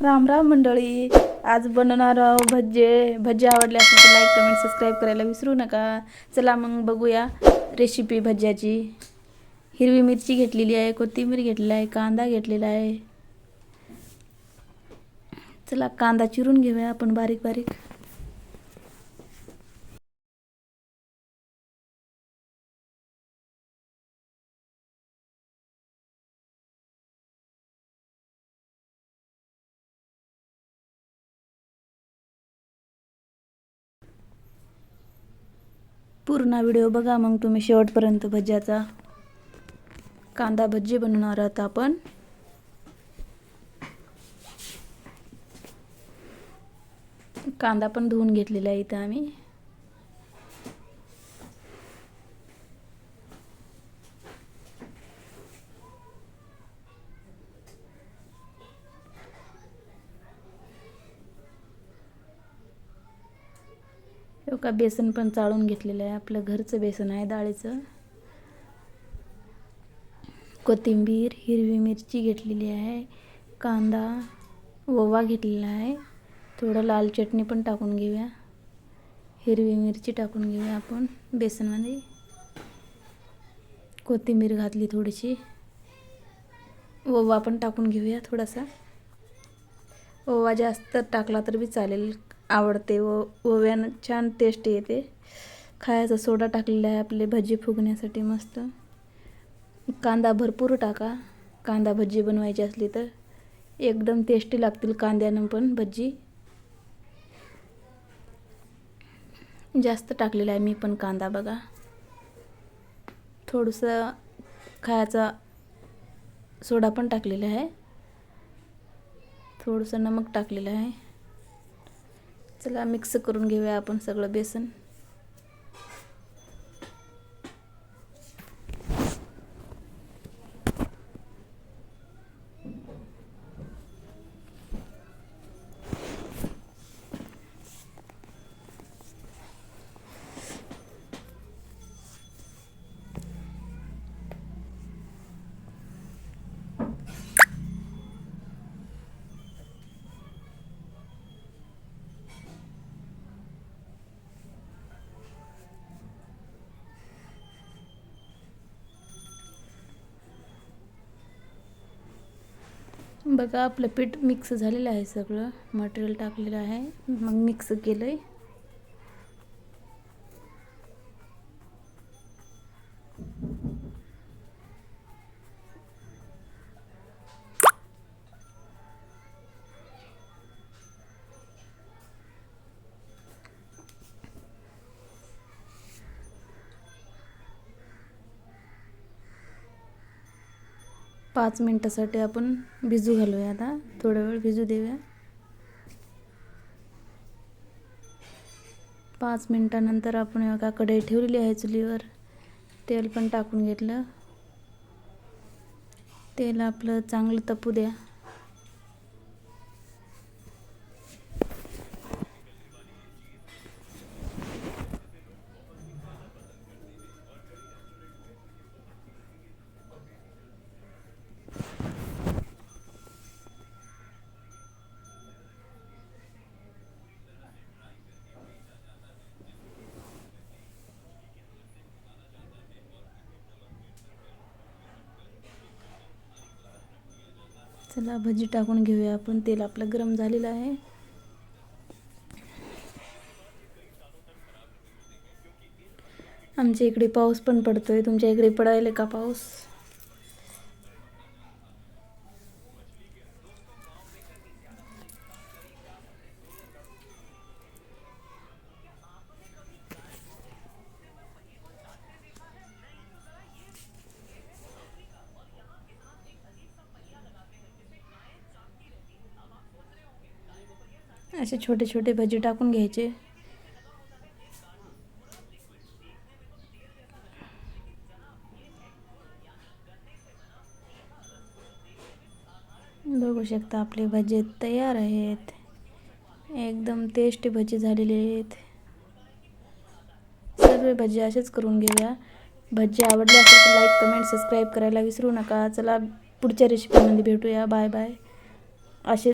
राम राम मंडळी. आज बनवणार भज्जे भज्जे आवडले असेल तर लाईक कमेंट सबस्क्राईब करायला विसरू नका. चला मग बघूया रेसिपी भज्याची. हिरवी मिरची घेतलेली आहे कोथिंबीर घेतलेली आहे कांदा घेतलेला आहे. चला कांदा चिरून घेऊया आपण बारीक बारीक. पूर्ण व्हिडिओ बघा. मग तुम्ही शेवटपर्यंत भज्याचा कांदा भज्जी बनवणार आहोत आपण. कांदा पण धुवून घेतलेला आहे इथं आम्ही. का बेसन पण चाळून घेतलेलं आहे. आपलं घरचं बेसन आहे डाळीचं. कोथिंबीर हिरवी मिरची घेतलेली आहे. कांदा ओवा घेतलेला आहे. थोडं लाल चटणी पण टाकून घेऊया. हिरवी मिरची टाकून घेऊया आपण बेसनमध्ये. कोथिंबीर घातली थोडीशी. ओवा पण टाकून घेऊया थोडासा. ओवा जास्त टाकला तर बी चालेल. आवडते व ओव्यानं छान टेस्ट येते. खायचा सोडा टाकलेला आहे आपले भजी फुगण्यासाठी मस्त. कांदा भरपूर टाका. कांदा भजी बनवायची असली तर एकदम टेस्टी लागतील कांद्यानं पण भजी. जास्त टाकलेला आहे मी पण कांदा बघा. थोडंसं खायचा सोडा पण टाकलेला आहे. थोडंसं नमक टाकलेलं आहे. चला मिक्स करून घेऊया आपण सगळं बेसन. बघा आपलं पीठ मिक्स झालेलं आहे सगळं. मटेरियल टाकलेलं आहे. मग मिक्स केलं आहे पाच मिनटासाठी आपण भिजू घालूया आता. थोडा वेळ भिजू देऊया. पाच मिनटानंतर आपण एका कढई ठेवलेली आहे चुलीवर. तेल पण टाकून घेतलं. तेल आपलं चांगलं तपू द्या. चला भजी टाकून घेऊया आपण. तेल आपलं गरम झालेलं आहे. आमच्या इकडे पाऊस पण पडतोय. तुमच्या इकडे पडायला का पाऊस? असे छोटे छोटे भजी टाकून घ्यायचे. बघू शकता आपले भजे तयार आहेत. एकदम टेस्टी भजी झालेले आहेत. सर्व भजी असेच करून घेऊया. भजी आवडली असेल तर लाईक कमेंट सबस्क्राईब करायला विसरू नका. चला पुढच्या रेसिपीमध्ये भेटूया. बाय बाय असे